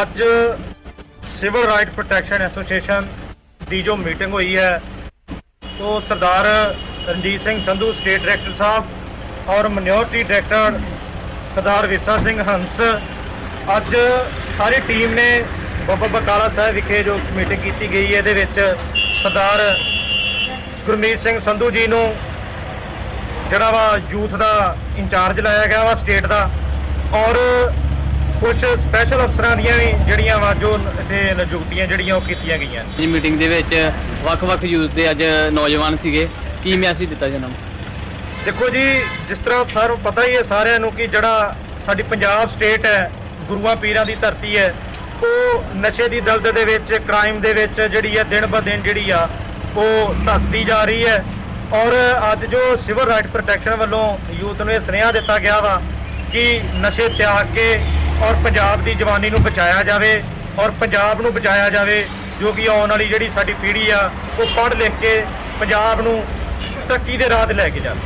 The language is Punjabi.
ਅੱਜ ਸਿਵਲ ਰਾਈਟ ਪ੍ਰੋਟੈਕਸ਼ਨ ਐਸੋਸੀਏਸ਼ਨ ਦੀ ਜੋ ਮੀਟਿੰਗ ਹੋਈ ਹੈ, ਉਹ ਸਰਦਾਰ ਰਣਜੀਤ ਸਿੰਘ ਸੰਧੂ, ਸਟੇਟ ਡਾਇਰੈਕਟਰ ਸਾਹਿਬ ਔਰ ਮਿਨੋਰਟੀ ਡਾਇਰੈਕਟਰ ਸਰਦਾਰ ਵਿਰਸਾ ਸਿੰਘ ਹੰਸ ਅੱਜ ਸਾਰੀ ਟੀਮ ਨੇ ਬਾਬਾ ਬਕਾਲਾ ਸਾਹਿਬ ਵਿਖੇ ਜੋ ਮੀਟਿੰਗ ਕੀਤੀ ਗਈ ਹੈ ਇਹਦੇ ਵਿੱਚ ਸਰਦਾਰ ਗੁਰਮੀਤ ਸਿੰਘ ਸੰਧੂ ਜੀ ਨੂੰ ਜਿਹੜਾ ਵਾ ਯੂਥ ਦਾ ਇੰਚਾਰਜ ਲਾਇਆ ਗਿਆ ਵਾ, ਸਟੇਟ ਦਾ ਔਰ ਕੁਝ ਸਪੈਸ਼ਲ ਅਫਸਰਾਂ ਦੀਆਂ ਵੀ ਜਿਹੜੀਆਂ ਵਾ ਜੋ ਇੱਥੇ ਨਿਯੁਕਤੀਆਂ ਜਿਹੜੀਆਂ ਉਹ ਕੀਤੀਆਂ ਗਈਆਂ। ਇਸ ਮੀਟਿੰਗ ਦੇ ਵਿੱਚ ਵੱਖ-ਵੱਖ ਯੂਥ ਦੇ ਅੱਜ ਨੌਜਵਾਨ ਸੀਗੇ। ਕੀ ਮੈਸੇਜ ਦਿੱਤਾ ਜਨਮ ਦੇਖੋ ਜੀ ਜਿਸ ਤਰ੍ਹਾਂ ਸਾਰਿਆਂ ਨੂੰ ਪਤਾ ਹੀ ਹੈ ਸਾਰਿਆਂ ਨੂੰ ਕਿ ਜਿਹੜਾ ਸਾਡੀ ਪੰਜਾਬ ਸਟੇਟ ਹੈ ਗੁਰੂਆਂ ਪੀਰਾਂ ਦੀ ਧਰਤੀ ਹੈ ਉਹ ਨਸ਼ੇ ਦੀ ਦਲਦਲ ਦੇ ਵਿੱਚ ਕ੍ਰਾਈਮ ਦੇ ਵਿੱਚ ਜਿਹੜੀ ਹੈ ਦਿਨ ਬ ਦਿਨ ਜਿਹੜੀ ਆ ਉਹ ਧੱਸਦੀ ਜਾ ਰਹੀ ਹੈ। ਔਰ ਅੱਜ ਜੋ ਸਿਵਲ ਰਾਈਟ ਪ੍ਰੋਟੈਕਸ਼ਨ ਵੱਲੋਂ ਯੂਥ ਨੂੰ ਇਹ ਸੁਨੇਹਾ ਦਿੱਤਾ ਗਿਆ ਵਾ ਕਿ ਨਸ਼ੇ ਤਿਆਗ ਕੇ ਔਰ ਪੰਜਾਬ ਦੀ ਜਵਾਨੀ ਨੂੰ ਬਚਾਇਆ ਜਾਵੇ ਔਰ ਪੰਜਾਬ ਨੂੰ ਬਚਾਇਆ ਜਾਵੇ, ਜੋ ਕਿ ਆਉਣ ਵਾਲੀ ਜਿਹੜੀ ਸਾਡੀ ਪੀੜ੍ਹੀ ਆ, ਉਹ ਪੜ੍ਹ ਲਿਖ ਕੇ ਪੰਜਾਬ ਨੂੰ ਤਰੱਕੀ ਦੇ ਰਾਹ ਤੇ ਲੈ ਕੇ ਜਾਵੇ।